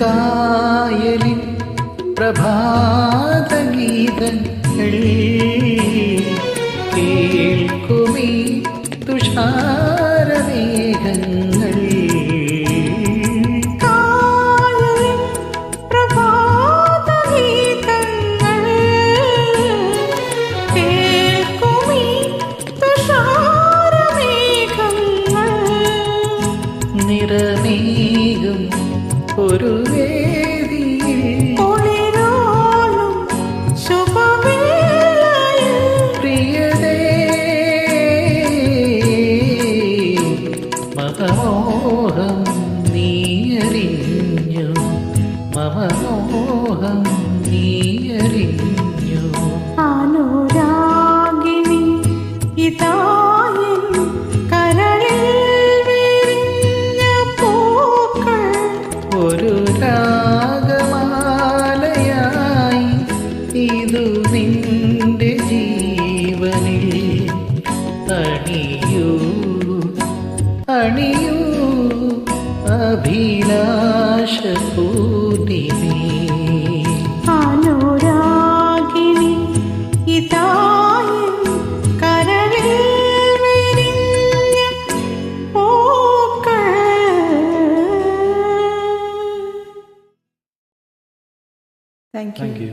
കായലിൻ പ്രഭാതഗീതങ്ങൾ കേൾക്കുമീ തുഷാരമേഘങ്ങൾ. നിറമേകും ഒരു Oh. മതമോഹം നീയറിഞ്ഞു മമമോഹം ಸ್ಫೂಟಿಸಿ ಅನುರಾಗಿಣಿ ಇತಾಯಿ ಕರವೇರಿಯ ಓಕ ಥ್ಯಾಂಕ್ ಯು